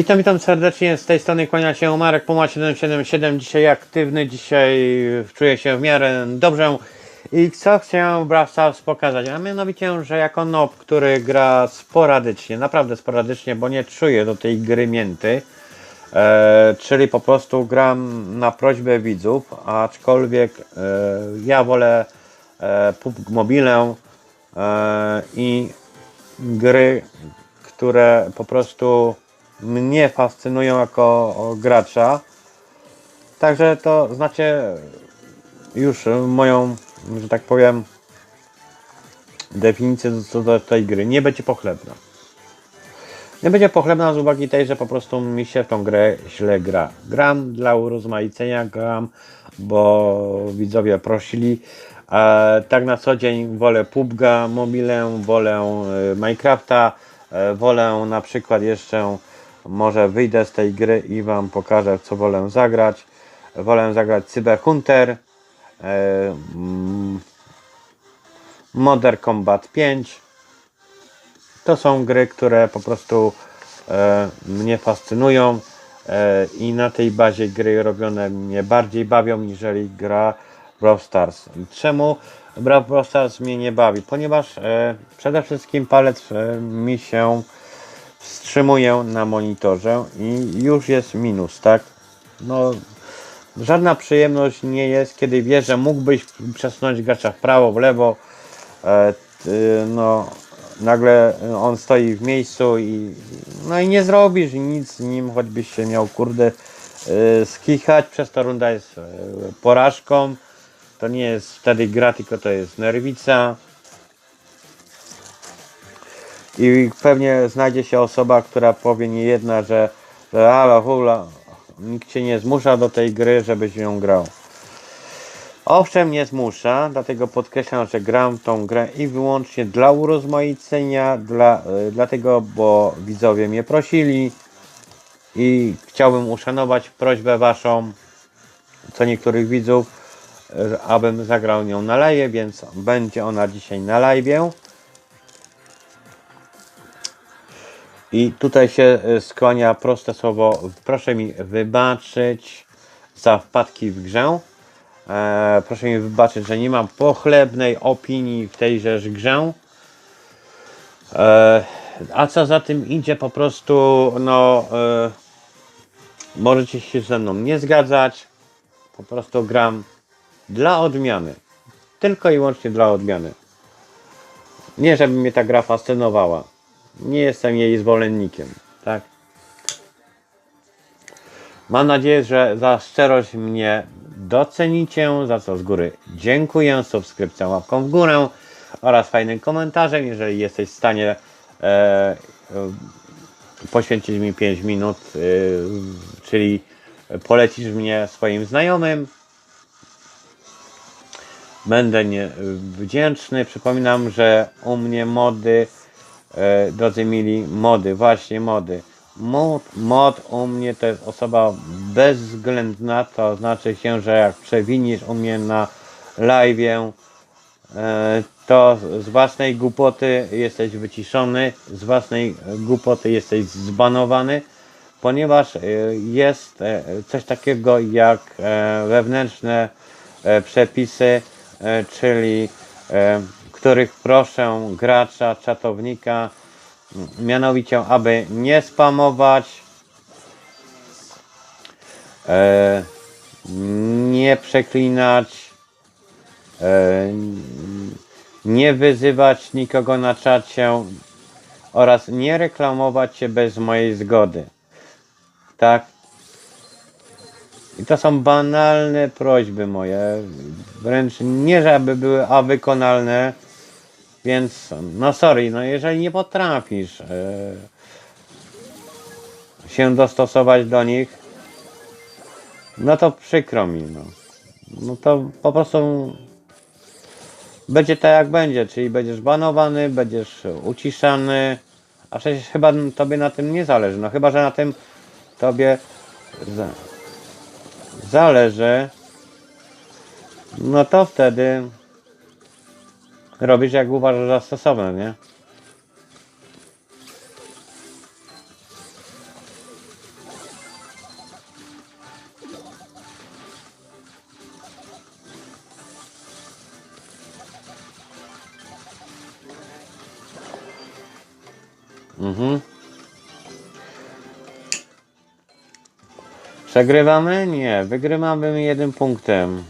Witam, witam serdecznie. Z tej strony kłania się Marek Puma 777. Dzisiaj aktywny, dzisiaj czuję się w miarę dobrze. I co chciałem Brawl Stars pokazać? A mianowicie, że jako nob, który gra sporadycznie, naprawdę sporadycznie, bo nie czuję do tej gry mięty. E, czyli po prostu gram na prośbę widzów, aczkolwiek e, ja wolę e, PUBG Mobile e, i gry, które po prostu mnie fascynują jako gracza. Także to znacie już moją, że tak powiem, definicję co do tej gry. Nie będzie pochlebna. Nie będzie pochlebna z uwagi tej, że po prostu mi się w tą grę źle gra. Gram dla urozmaicenia, gram, bo widzowie prosili. E, tak na co dzień wolę PUBG'a, mobilę, wolę e, Minecrafta, e, wolę na przykład jeszcze, może wyjdę z tej gry i Wam pokażę co wolę zagrać. Wolę zagrać Cyber Hunter, e, mm, Modern Combat 5, to są gry, które po prostu e, mnie fascynują e, i na tej bazie gry robione mnie bardziej bawią, niżeli gra Brawl Stars. Czemu Bra- Brawl Stars mnie nie bawi? Ponieważ przede wszystkim palec mi się wstrzymuje na monitorze i już jest minus, tak? No, żadna przyjemność nie jest, kiedy wiesz, że mógłbyś przesunąć gracza w prawo, w lewo, e, ty, no nagle on stoi w miejscu i no i nie zrobisz nic z nim, choćbyś się miał kurde y, skichać, przez to runda jest y, porażką. To nie jest wtedy gra, tylko to jest nerwica. I pewnie znajdzie się osoba, która powie nie jedna, że, halo, hula, nikt cię nie zmusza do tej gry, żebyś ją grał. Owszem, nie zmusza, dlatego podkreślam, że gram w tą grę i wyłącznie dla urozmaicenia, dla, y, dlatego, bo widzowie mnie prosili i chciałbym uszanować prośbę Waszą, co niektórych widzów, y, abym zagrał nią na live, więc będzie ona dzisiaj na live. I tutaj się y, skłania proste słowo, proszę mi wybaczyć za wpadki w grze. E, proszę mi wybaczyć, że nie mam pochlebnej opinii w tejże grze. E, a co za tym idzie, po prostu, no, e, możecie się ze mną nie zgadzać. Po prostu gram dla odmiany. Tylko i wyłącznie dla odmiany. Nie, żeby mnie ta gra fascynowała. Nie jestem jej zwolennikiem, tak? Mam nadzieję, że za szczerość mnie docenicie, za co z góry dziękuję, subskrypcją, łapką w górę oraz fajnym komentarzem, jeżeli jesteś w stanie e, e, poświęcić mi 5 minut, e, czyli polecisz mnie swoim znajomym. Będę nie, wdzięczny. Przypominam, że u mnie mody, e, drodzy mili, mody, właśnie mody. Mod, mod u mnie to jest osoba bezwzględna, to znaczy się, że jak przewinisz u mnie na live, e, to z własnej głupoty jesteś wyciszony, z własnej głupoty jesteś zbanowany, ponieważ e, jest coś takiego jak wewnętrzne przepisy, czyli których proszę gracza, czatownika, mianowicie, aby nie spamować, e, nie przeklinać, e, nie wyzywać nikogo na czacie oraz nie reklamować się bez mojej zgody. Tak? I to są banalne prośby moje, wręcz nie żeby były a wykonalne, więc no sorry, no jeżeli nie potrafisz e, się dostosować do nich, no to przykro mi, no. No to po prostu będzie tak jak będzie, czyli będziesz banowany, będziesz uciszany, a przecież chyba tobie na tym nie zależy, no chyba, że na tym tobie za, zależy, no to wtedy robić jak uważasz za stosowne, nie? Mhm. Przegrywamy? Nie, wygrywamy jednym punktem.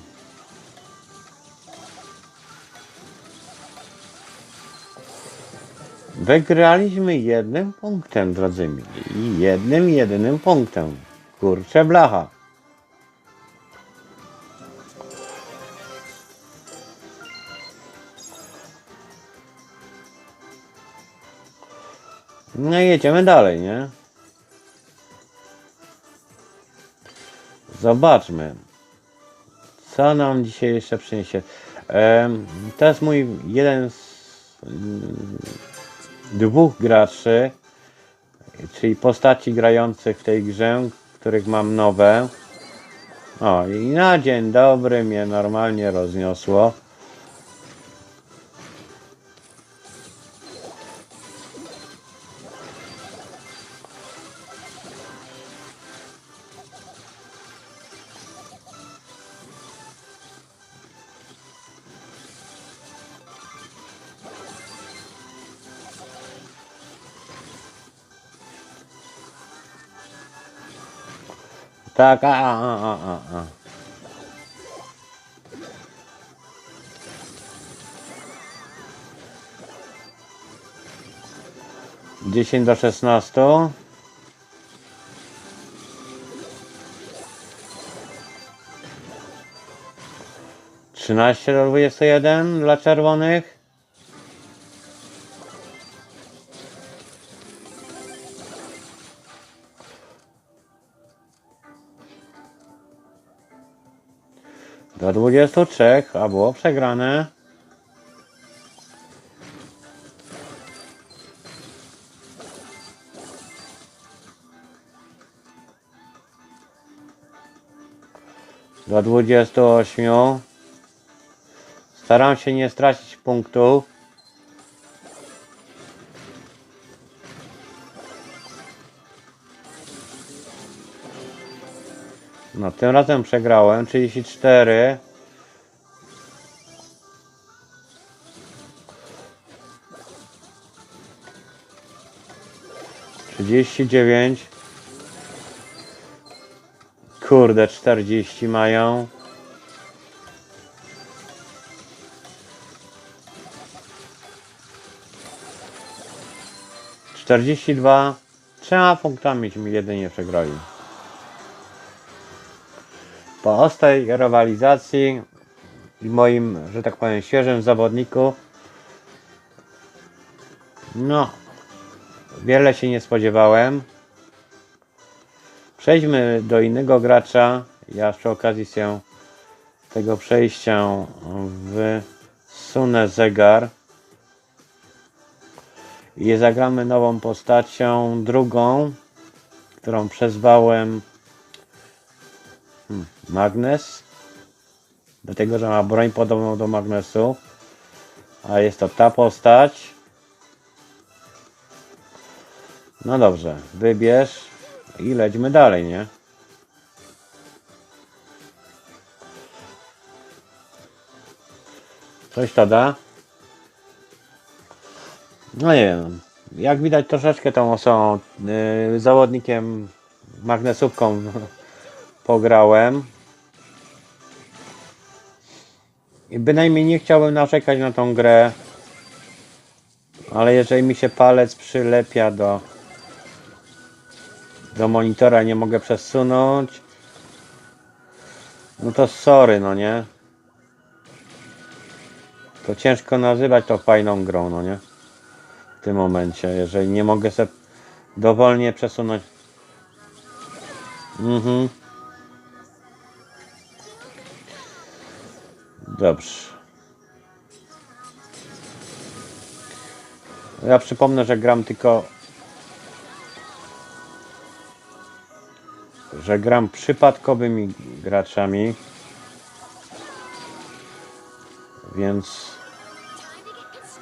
Wygraliśmy jednym punktem, drodzy mili. Jednym, jedynym punktem. Kurczę blacha. No i jedziemy dalej, nie? Zobaczmy, co nam dzisiaj jeszcze przyniesie. Em, To jest mój jeden z dwóch graczy, czyli postaci grających w tej grze, których mam nowe. O, i na dzień dobry mnie normalnie rozniosło. Tak, a, a, a, a, a. Dziesięć do szesnastu. Trzynaście do dwudziestu jeden dla czerwonych. Do 23, a było przegrane. Do 28. Staram się nie stracić punktów. No, tym razem przegrałem 34. Trzydzieści dziewięć. Kurde, czterdzieści mają. Czterdzieści dwa. Trzema punktami mi jedynie przegrali. Po ostrej rywalizacji i moim, że tak powiem, świeżym zawodniku, no, wiele się nie spodziewałem. Przejdźmy do innego gracza. Ja przy okazji się tego przejścia wsunę zegar i zagramy nową postacią, drugą, którą przezwałem Magnes. Dlatego, że ma broń podobną do Magnesu. A jest to ta postać. No dobrze, wybierz i lećmy dalej, nie? Coś to da? No nie wiem. Jak widać troszeczkę tą osobą, yy, zawodnikiem magnesówką pograłem. I bynajmniej nie chciałbym narzekać na tą grę. Ale jeżeli mi się palec przylepia do do monitora nie mogę przesunąć no to sorry no nie to ciężko nazywać to fajną grą no nie w tym momencie jeżeli nie mogę sobie dowolnie przesunąć mhm Dobrze. Ja przypomnę, że gram tylko. Że gram przypadkowymi graczami. Więc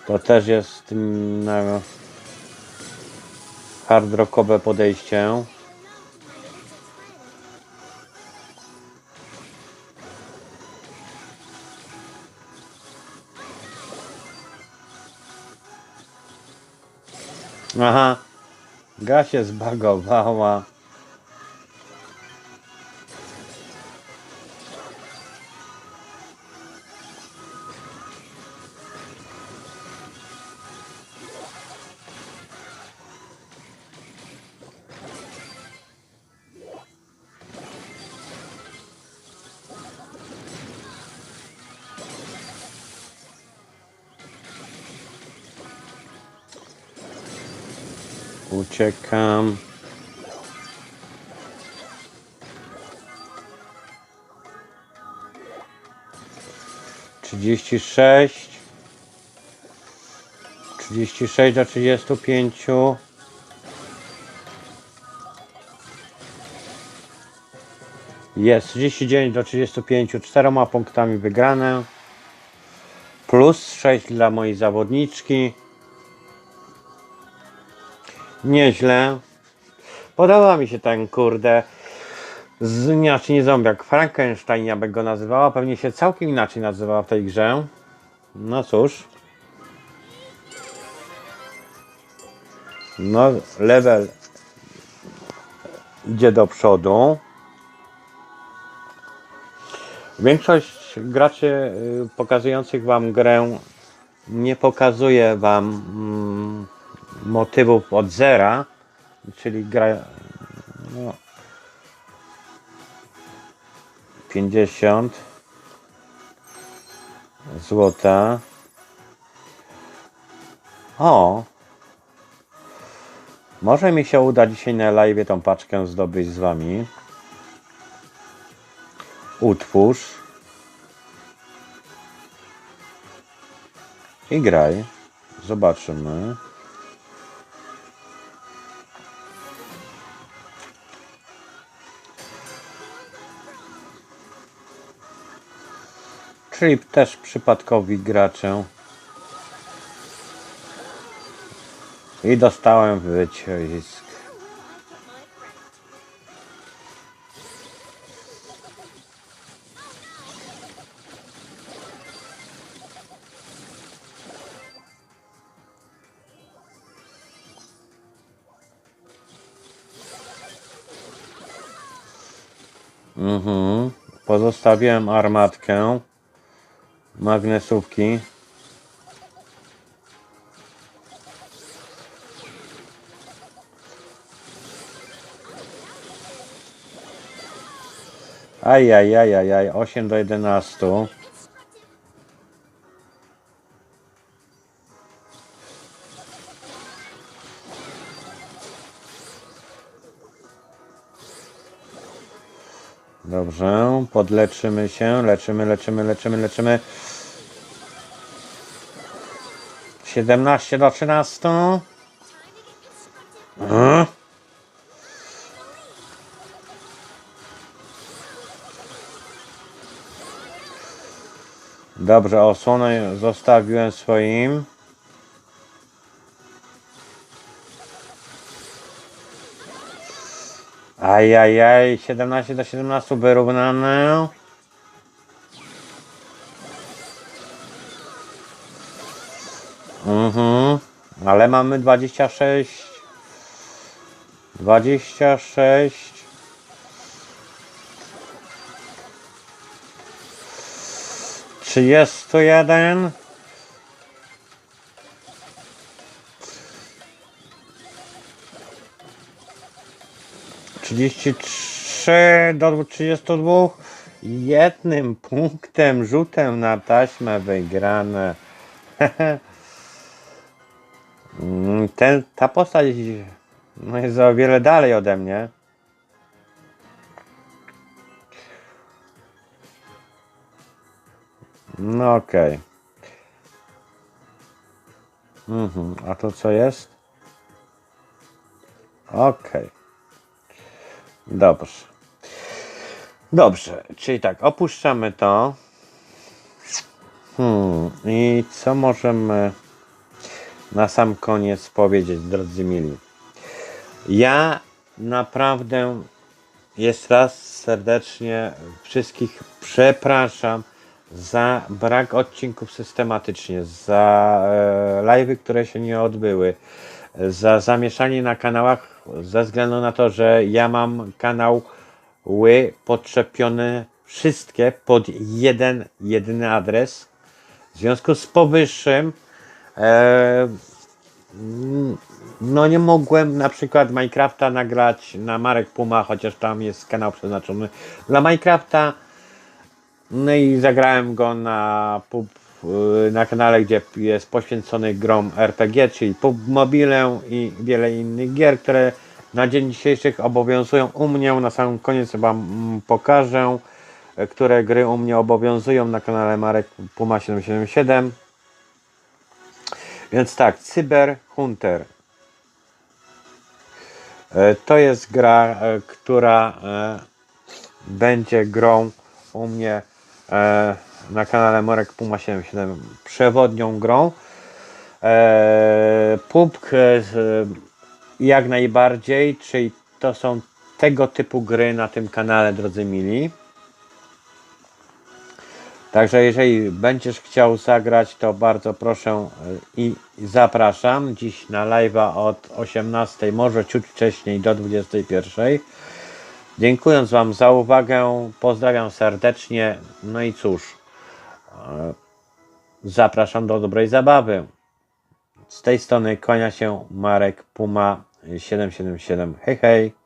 to też jest na hard rockowe podejście. Aha, gra się zbagowała. Uciekam. Trzydzieści sześć. Trzydzieści sześć do trzydziestu pięciu. Jest 39 do 35, czteroma punktami wygrane. Plus 6 dla mojej zawodniczki. Nieźle. Podoba mi się ten kurde. Z, znaczy nie zombiak, Frankenstein ja bym go nazywała. Pewnie się całkiem inaczej nazywała w tej grze. No cóż. No, level idzie do przodu. Większość graczy y, pokazujących Wam grę nie pokazuje Wam mm, motywów od zera, czyli gra no, 50 złota. O! Może mi się uda dzisiaj na live tą paczkę zdobyć z Wami. Utwórz. I graj. Zobaczymy. Czyli też przypadkowi gracze. I dostałem wycisk. Mhm. Pozostawiłem armatkę magnesówki. Ajajajajaj, 8 do 11. Dobrze, podleczymy się, leczymy, leczymy, leczymy, leczymy. 17 do 13. Mhm. Dobrze, osłonę zostawiłem swoim. Ajajaj, 17 do 17 wyrównane. Ale mamy 26. 26. Trzydziestu jeden. Trzydzieści trzy do trzydziestu dwóch. Jednym punktem, rzutem na taśmę wygrane. Mm, Ten, ta postać no, jest o wiele dalej ode mnie. No okej. Mhm. A to co jest? Okej. Dobrze. Dobrze, czyli tak, opuszczamy to. Hmm, i co możemy na sam koniec powiedzieć, drodzy mili? Ja naprawdę jeszcze raz serdecznie wszystkich przepraszam za brak odcinków systematycznie, za e, live'y, które się nie odbyły. za zamieszanie na kanałach ze względu na to, że ja mam kanały podczepione wszystkie pod jeden, jedyny adres. W związku z powyższym no nie mogłem na przykład Minecrafta nagrać na Marek Puma, chociaż tam jest kanał przeznaczony dla Minecrafta. No i zagrałem go na pub, y, na kanale, gdzie jest poświęcony grom RPG, czyli pub mobile i wiele innych gier, które na dzień dzisiejszy obowiązują u mnie. Na sam koniec Wam pokażę, które gry u mnie obowiązują na kanale Marek Puma 777. Więc tak, Cyber Hunter. E, To jest gra, e, która e, będzie grą u mnie na kanale Marek Puma 77 przewodnią grą. Z- jak najbardziej, czyli to są tego typu gry na tym kanale, drodzy mili. Także jeżeli będziesz chciał zagrać, to bardzo proszę e, i zapraszam dziś na live'a od 18, może ciut wcześniej do 21. Dziękując Wam za uwagę, pozdrawiam serdecznie. No i cóż, e, zapraszam do dobrej zabawy. Z tej strony kłania się Marek Puma 777. Hej, hej.